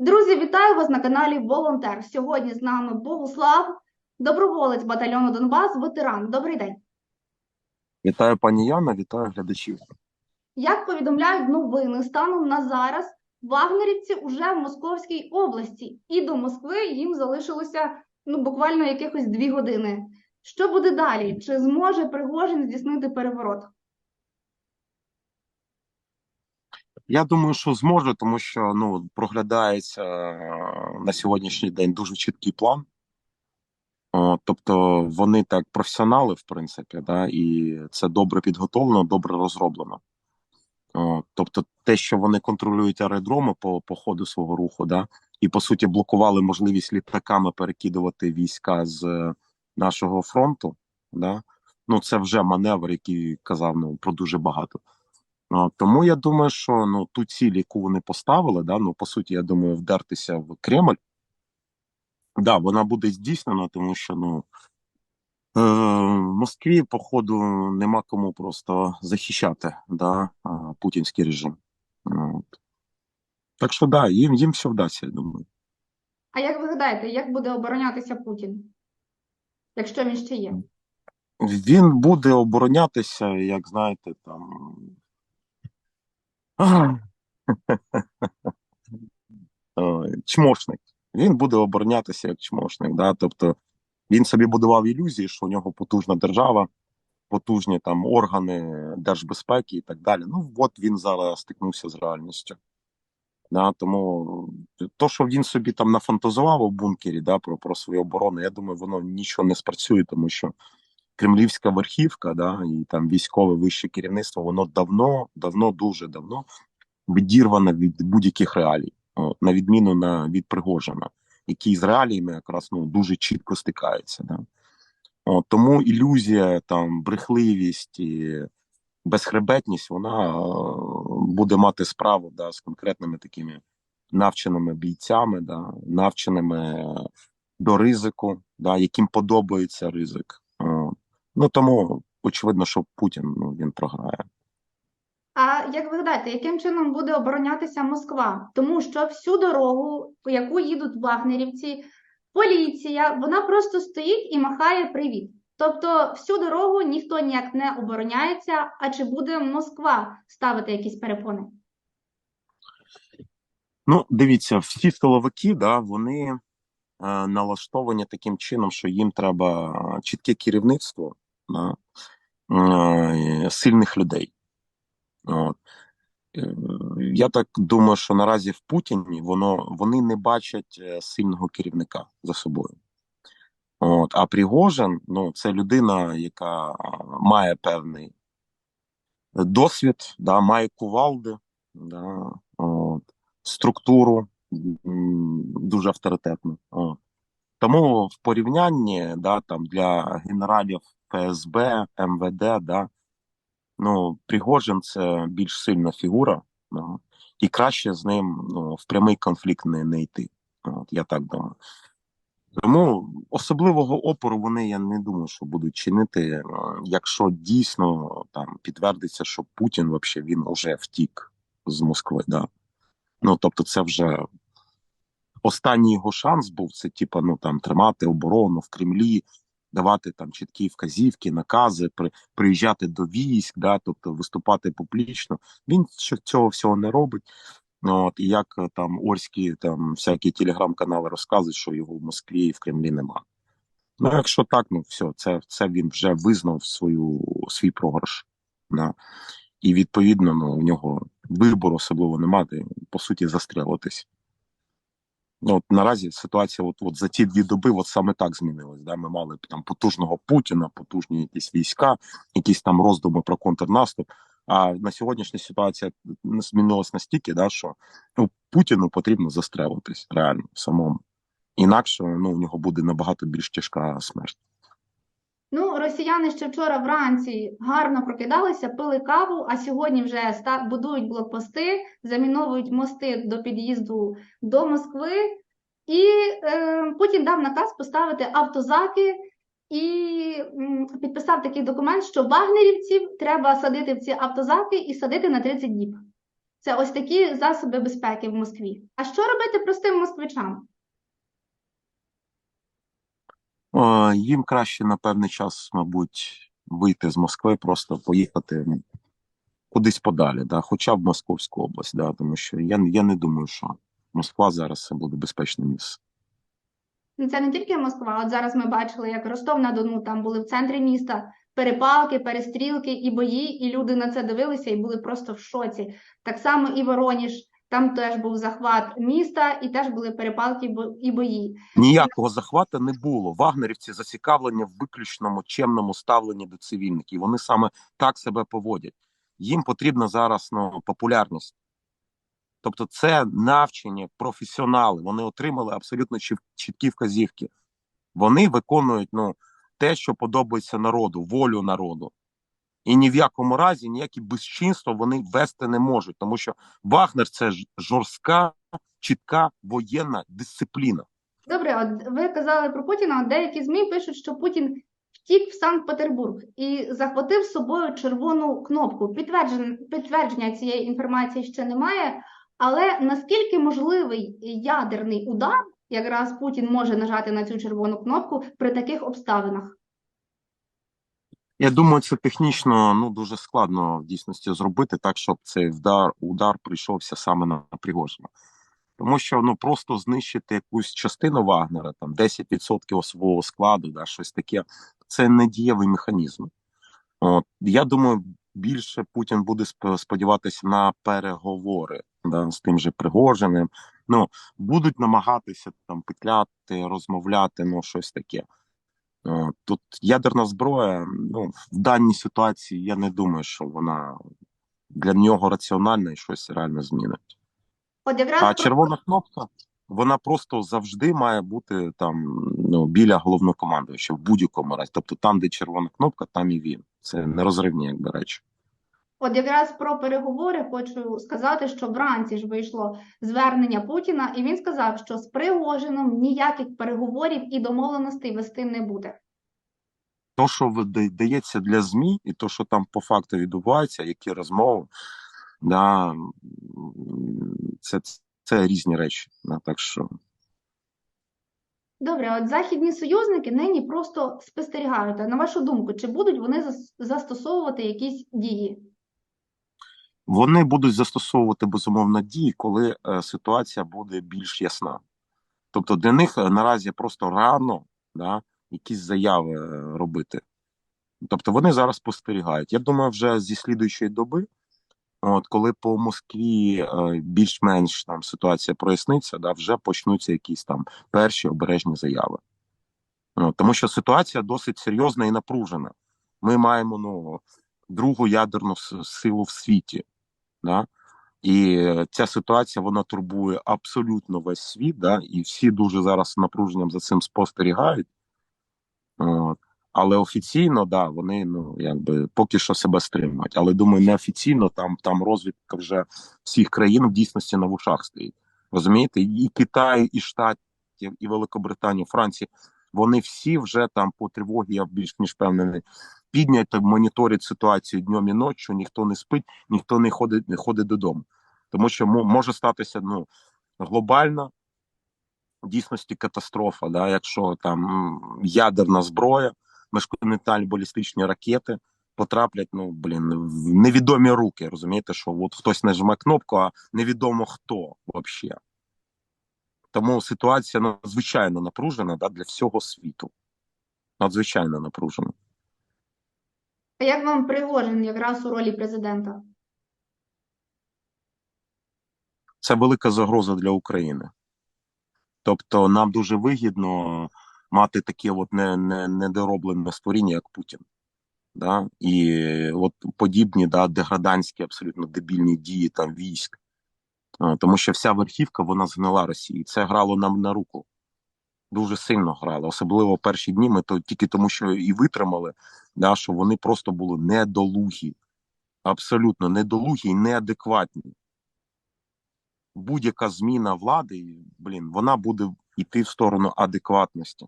Друзі, вітаю вас на каналі Волонтер. Сьогодні з нами Богуслав, доброволець батальйону Донбас, ветеран. Добрий день. Вітаю пані Яна, вітаю глядачів. Як повідомляють новини, станом на зараз вагнерівці вже в Московській області, і до Москви їм залишилося ну буквально якихось дві години. Що буде далі? Чи зможе Пригожин здійснити переворот? Я думаю, що зможу, тому що ну проглядається е, на сьогоднішній день дуже чіткий план. О, тобто вони так професіонали, в принципі, да, і це добре підготовлено, добре розроблено. О, тобто, те, що вони контролюють аеродроми по, по ходу свого руху, да, і по суті блокували можливість літаками перекидувати війська з е, нашого фронту. Да, ну це вже маневр, який казав ну, про дуже багато. О, тому я думаю, що ну ту ціль, яку вони поставили, да, ну по суті, я думаю, вдертися в Кремль. Да, вона буде здійснена, тому що ну е, в Москві, походу, нема кому просто захищати да, путінський режим. Ну, От. Так що да, їм, їм все вдасться, я думаю. А як ви гадаєте, як буде оборонятися Путін, якщо він ще є? Він буде оборонятися, як знаєте, там. Е, Чмошник. Він буде оборонятися як чмошник. Да? Тобто він собі будував ілюзії, що у нього потужна держава, потужні там органи держбезпеки і так далі. Ну, от він зараз стикнувся з реальністю. Да, тому то, що він собі там нафантазував у бункері да, про, про свою оборону, я думаю, воно нічого не спрацює, тому що кремлівська верхівка, да, і там військове вище керівництво, воно давно, давно, дуже давно відірване від будь-яких реалій, на відміну на від Пригожина, який з реаліями якраз ну дуже чітко стикається. Да. От, тому ілюзія, там брехливість і безхребетність, вона е, буде мати справу да, з конкретними такими навченими бійцями, да, навченими до ризику, да, яким подобається ризик. Ну тому очевидно, що Путін ну, він програє. А як ви гадаєте, яким чином буде оборонятися Москва? Тому що всю дорогу, по яку їдуть вагнерівці, поліція, вона просто стоїть і махає привіт. Тобто всю дорогу ніхто ніяк не обороняється, а чи буде Москва ставити якісь перепони? Ну, дивіться, всі силовики, да, вони е, налаштовані таким чином, що їм треба чітке керівництво да, е, сильних людей. От. Е, Я так думаю, що наразі в Путіні воно вони не бачать е, сильного керівника за собою. От, а Пригожин, ну, це людина, яка має певний досвід, да, має кувалди, да, от, структуру дуже авторитетну. От. Тому в порівнянні да, там, для генералів ФСБ, МВД, да, ну, Пригожин це більш сильна фігура, да, і краще з ним ну, в прямий конфлікт не, не йти. От, я так думаю. Тому особливого опору вони я не думаю, що будуть чинити, е, якщо дійсно там підтвердиться, що Путін вообще він вже втік з Москви. Да. Ну тобто, це вже останній його шанс був. Це типа ну там тримати оборону в Кремлі, давати там чіткі вказівки, накази, при, приїжджати до військ, да, тобто виступати публічно. Він цього всього не робить. Ну, От, і як е, там Орські там всякі телеграм-канали розказують, що його в Москві і в Кремлі нема. Ну, якщо так, ну все, це це він вже визнав свою свій програш. Да. І відповідно, ну, у нього вибору особливо немає, по суті, застрелитись. Ну, от наразі ситуація, от, от за ті дві доби, от саме так змінилась. Да? Ми мали там потужного Путіна, потужні якісь війська, якісь там роздуми про контрнаступ. А на сьогоднішня ситуація змінилась настільки, да, що ну, Путіну потрібно застрелитись реально самому. Інакше ну, у нього буде набагато більш тяжка смерть. Ну, росіяни ще вчора вранці гарно прокидалися, пили каву, а сьогодні вже будують блокпости, заміновують мости до під'їзду до Москви. І е, Путін дав наказ поставити автозаки і м, підписав такий документ, що вагнерівців треба садити в ці автозаки і садити на 30 діб. Це ось такі засоби безпеки в Москві. А що робити простим москвичам? Е, Їм краще на певний час, мабуть, вийти з Москви, просто поїхати ну, кудись подалі, да, хоча б Московську область, да, тому що я, я не думаю, що Москва зараз це буде безпечне місце. Ну, Це не тільки Москва. От зараз ми бачили, як Ростов-на-Дону там були в центрі міста перепалки, перестрілки і бої, і люди на це дивилися і були просто в шоці. Так само і Вороніж, там теж був захват міста, і теж були перепалки і бої. Ніякого захвату не було. Вагнерівці зацікавлені в виключному чемному ставленні до цивільників. Вони саме так себе поводять. Їм потрібна зараз ну, популярність. Тобто, це навчені професіонали. Вони отримали абсолютно чіткі вказівки. Вони виконують ну, те, що подобається народу, волю народу. І ні в якому разі ніякі безчинства вони вести не можуть, тому що Вагнер це жорстка, чітка воєнна дисципліна. Добре, от ви казали про Путіна. Деякі ЗМІ пишуть, що Путін втік в Санкт-Петербург і захватив з собою червону кнопку. Підтверджень, підтвердження цієї інформації ще немає. Але наскільки можливий ядерний удар, якраз Путін може нажати на цю червону кнопку при таких обставинах? Я думаю, це технічно ну дуже складно в дійсності зробити так, щоб цей удар, удар прийшовся саме на, на Пригожина. Тому що ну просто знищити якусь частину Вагнера, там 10% особового складу, да, щось таке, це не дієвий механізм. От я думаю, більше Путін буде сподіватися на переговори да, з тим же Пригожиним. Ну будуть намагатися там петляти, розмовляти, ну щось таке. О, Тут ядерна зброя, ну, в даній ситуації я не думаю, що вона для нього раціональна і щось реально змінить. От якраз А червона кнопка, вона просто завжди має бути там ну, біля головнокомандуюча в будь-якому разі. Тобто там, де червона кнопка, там і він. Це нерозривні, якби речі. От якраз про переговори хочу сказати, що вранці ж вийшло звернення Путіна, і він сказав, що з Пригожином ніяких переговорів і домовленостей вести не буде. То, що дається для ЗМІ, і то, що там по факту відбувається, які розмови, да, це, це різні речі. Да, так що Добре, от західні союзники нині просто спостерігають. На вашу думку, чи будуть вони зас- застосовувати якісь дії? Вони будуть застосовувати безумовно дії, коли е, ситуація буде більш ясна. Тобто для них е, наразі просто рано да, якісь заяви е, робити. Тобто вони зараз спостерігають. Я думаю, вже зі слідуючої доби, от коли по Москві більш-менш там ситуація проясниться, да, вже почнуться якісь там перші обережні заяви. От, тому що ситуація досить серйозна і напружена. Ми маємо ну, другу ядерну силу в світі. Да? І е, ця ситуація вона турбує абсолютно весь світ, да? і всі дуже зараз з напруженням за цим спостерігають. От. Але офіційно, да, вони ну якби поки що себе стримують. Але думаю, неофіційно там, там розвідка вже всіх країн в дійсності на вушах стоїть. Розумієте? І Китай, і Штатів, і Великобританія, Франція, вони всі вже там по тривогі, я більш ніж впевнений, піднять моніторять ситуацію днем і ночі, ніхто не спить, ніхто не ходить, не ходить додому. Тому що мо- може статися ну, глобальна дійсності катастрофа, да, якщо там ядерна зброя, міжконтинентальні балістичні ракети потраплять, ну блін, в невідомі руки. Розумієте, що от хтось нажме кнопку, а невідомо хто взагалі. Тому ситуація надзвичайно напружена да, для всього світу. Надзвичайно напружена. А як вам Пригожин якраз у ролі президента? це велика загроза для України. Тобто, нам дуже вигідно мати таке от не, не, недороблене створіння, як Путін. Да? І от подібні да, деградантські, абсолютно дебільні дії там військ. А, Тому що вся верхівка вона згнила Росії. Це грало нам на руку. Дуже сильно грало. Особливо перші дні ми то тільки тому, що і витримали, да, що вони просто були недолугі. Абсолютно недолугі і неадекватні будь-яка зміна влади, блін, вона буде йти в сторону адекватності.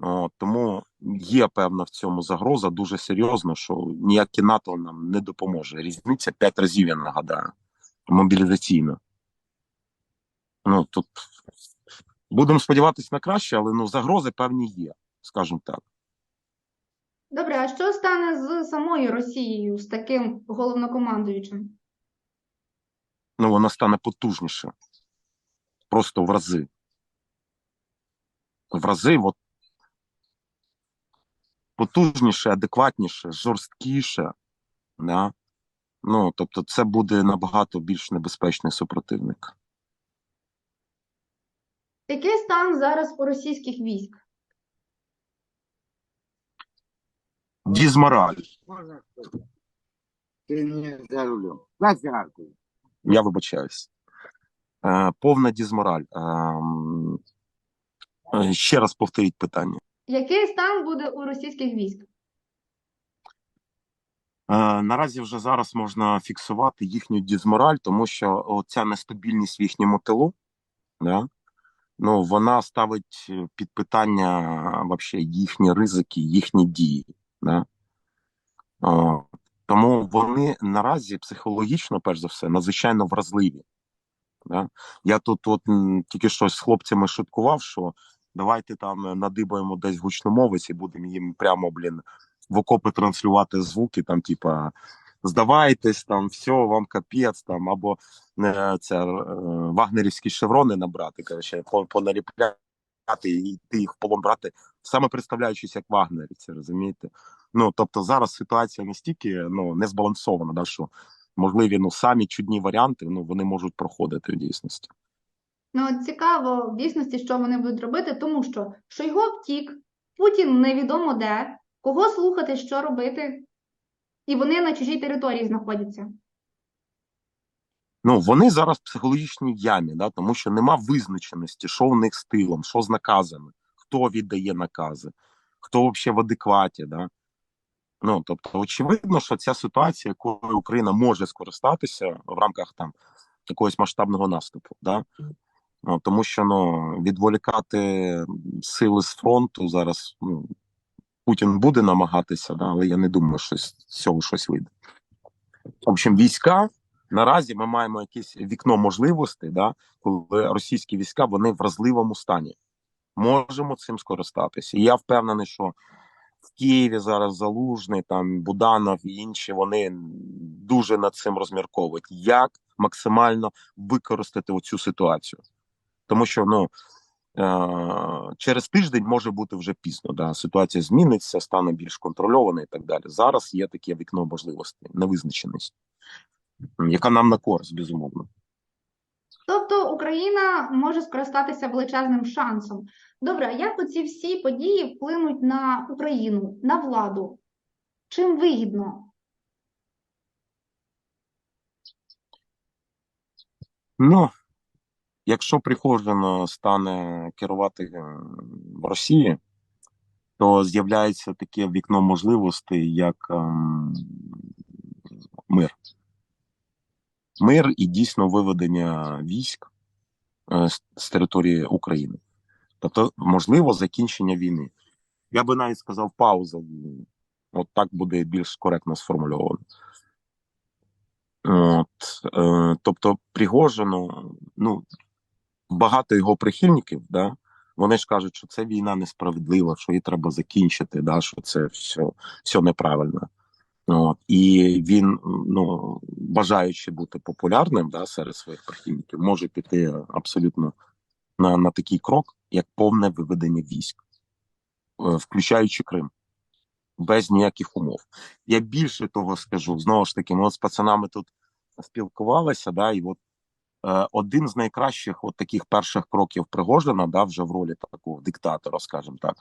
От, тому є певна в цьому загроза дуже серйозно, що ніяке НАТО нам не допоможе. Різниця п'ять разів, я нагадаю. Мобілізаційна. Ну, тут будемо сподіватися на краще, але ну, загрози певні є, скажімо так. Добре, а що стане з самою Росією, з таким головнокомандуючим? Ну, вона стане потужніше. Просто в рази. В рази, от, потужніше, адекватніше, жорсткіше. Да? Ну, тобто, це буде набагато більш небезпечний супротивник. Який стан зараз у російських військ? Дізмораль. Можно не за рулем. Я вибачаюсь. Е, повна дізмораль. Е, м, е, ще раз повторіть питання. Який стан буде у російських військ? Е, наразі вже зараз можна фіксувати їхню дізмораль, тому що оця нестабільність в їхньому тилу, да, ну, вона ставить під питання вообще їхні ризики, їхні дії. Да. О, тому вони наразі психологічно, перш за все, надзвичайно вразливі. Да. Я тут от, тільки що з хлопцями шуткував, що давайте там е, надибаємо десь гучномовець і будемо їм прямо, блін, в окопи транслювати звуки, там, типа, здавайтесь, там, все, вам капець, там, або це, е, вагнерівські шеврони набрати, коротше, по- поналіпляти і йти їх в полон брати, саме представляючись як вагнерівці, розумієте? Ну, тобто зараз ситуація настільки ну, не збалансована, да, що можливі ну, самі чудні варіанти, ну, вони можуть проходити в дійсності. Ну, цікаво в дійсності, що вони будуть робити, тому що Шойгу втік, Путін невідомо де, кого слухати, що робити, і вони на чужій території знаходяться. Ну, вони зараз в психологічній ямі, да, тому що нема визначеності, що в них з тилом, що з наказами, хто віддає накази, хто взагалі в адекваті. Да. Ну, тобто, очевидно, що ця ситуація, якою Україна може скористатися в рамках там якогось масштабного наступу, да. Ну, тому що ну, відволікати сили з фронту зараз ну, Путін буде намагатися, да, але я не думаю, що з цього щось вийде. В общем, війська наразі ми маємо якесь вікно можливостей, да, коли російські війська вони в вразливому стані. Можемо цим скористатися. І я впевнений, що в Києві зараз Залужний, там Буданов і інші вони дуже над цим розмірковують, як максимально використати оцю ситуацію. Тому що ну через тиждень може бути вже пізно. Да? Ситуація зміниться, стане більш контрольована і так далі. Зараз є таке вікно можливостей, невизначеність, яка нам на користь, безумовно. Тобто Україна може скористатися величезним шансом. Добре, а як оці всі події вплинуть на Україну, на владу? Чим вигідно? Ну, якщо Пригожин стане керувати е, в Росії, то з'являється таке вікно можливостей, як ем, мир. Мир і дійсно виведення військ е, з території України. Тобто, можливо, закінчення війни. Я би навіть сказав пауза війни. От так буде більш коректно сформульовано. От, е, тобто, Пригожину, ну, багато його прихильників, да, вони ж кажуть, що це війна несправедлива, що її треба закінчити, да, що це все, все неправильно. От, і він, ну, бажаючи бути популярним да, серед своїх прихильників, може піти абсолютно на, на такий крок, як повне виведення військ, е, включаючи Крим, без ніяких умов. Я більше того скажу, знову ж таки, ми от з пацанами тут спілкувалися, да, і от один з найкращих от таких перших кроків Пригожина, да, вже в ролі такого диктатора, скажімо так,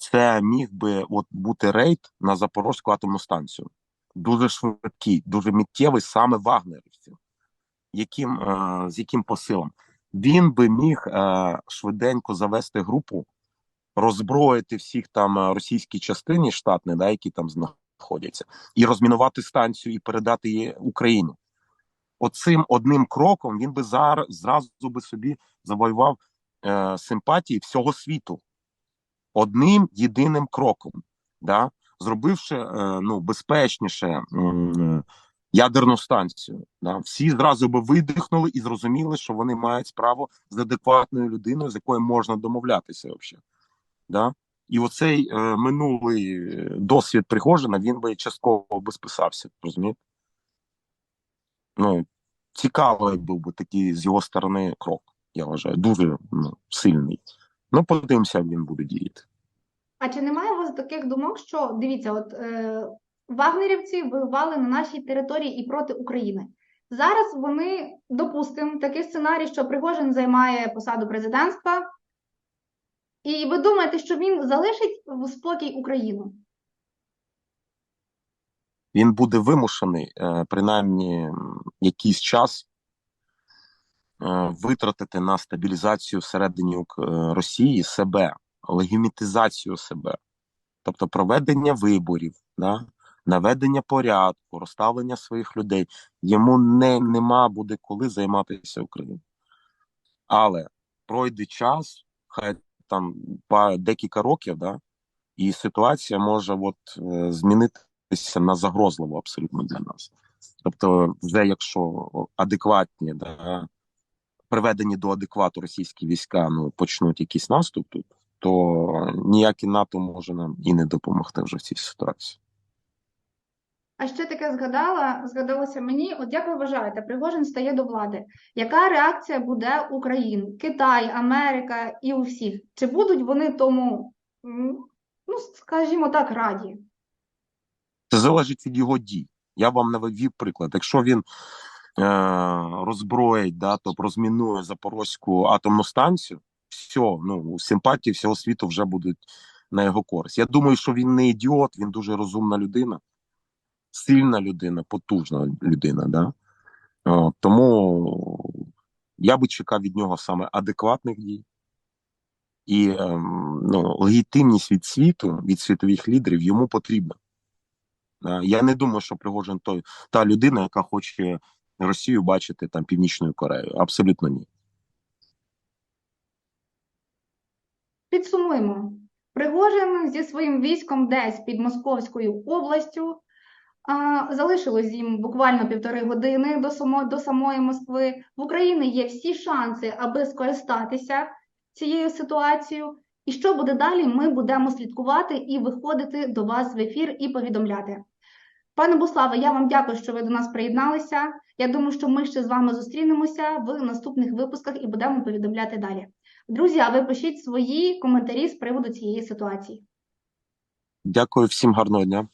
це міг би от бути рейд на Запорозьку атомну станцію. Дуже швидкий, дуже миттєвий саме вагнерівців. Яким, е, з яким посилом? Він би міг е, швиденько завести групу, роззброїти всіх там е, російські частини штатні, да, які там знаходяться, і розмінувати станцію і передати її Україні. Оцим одним кроком він би зараз зразу би собі завоював е, симпатії всього світу. Одним єдиним кроком, да? зробивши е, ну, безпечніше м, ядерну станцію. Да? Всі зразу би видихнули і зрозуміли, що вони мають справу з адекватною людиною, з якою можна домовлятися взагалі. Да? І оцей е, минулий е, досвід Пригожина, він би частково би списався, розумієте? Ну, цікавий був би такий з його сторони крок, я вважаю, дуже ну, сильний. Ну, подивимося, як він буде діяти. А чи немає у вас таких думок, що дивіться, от е, вагнерівці воювали на нашій території і проти України? Зараз вони, допустимо, такий сценарій, що Пригожин займає посаду президентства, і ви думаєте, що він залишить в спокій Україну? Він буде вимушений, е, принаймні якийсь час е, витратити на стабілізацію всередині е, Росії себе, легімітизацію себе, тобто проведення виборів, да? наведення порядку, розставлення своїх людей. Йому не нема буде коли займатися Україною. Але пройде час, хай там декілька років, да, і ситуація може от змінитися на загрозливу абсолютно для нас. Тобто, вже якщо адекватні, да, приведені до адеквату російські війська ну, почнуть якийсь наступ тут, то ніяке НАТО може нам і не допомогти вже в цій ситуації. А ще таке згадала, згадалося мені, от як ви вважаєте, Пригожин стає до влади. Яка реакція буде у країн? Китай, Америка і у всіх? Чи будуть вони тому, ну, скажімо так, раді? Це залежить від його дій. Я вам навів приклад. Якщо він е, роззброїть, да, тобто розмінує Запорозьку атомну станцію, все, ну, симпатії всього світу вже будуть на його користь. Я думаю, що він не ідіот, він дуже розумна людина, сильна людина, потужна людина. Да? О, тому я би чекав від нього саме адекватних дій. І ем, ну, легітимність від світу, від світових лідерів йому потрібна. Е, Я не думаю, що Пригожин той та людина, яка хоче Росію бачити там Північною Кореєю. Абсолютно ні. Підсумуємо. Пригожин зі своїм військом десь під Московською областю. А, залишилось їм буквально півтори години до, само, до самої Москви. В Україні є всі шанси, аби скористатися цією ситуацією. І що буде далі, ми будемо слідкувати і виходити до вас в ефір і повідомляти. Пане Буславе, я вам дякую, що ви до нас приєдналися. Я думаю, що ми ще з вами зустрінемося в наступних випусках і будемо повідомляти далі. Друзі, а ви пишіть свої коментарі з приводу цієї ситуації. Дякую всім гарного дня.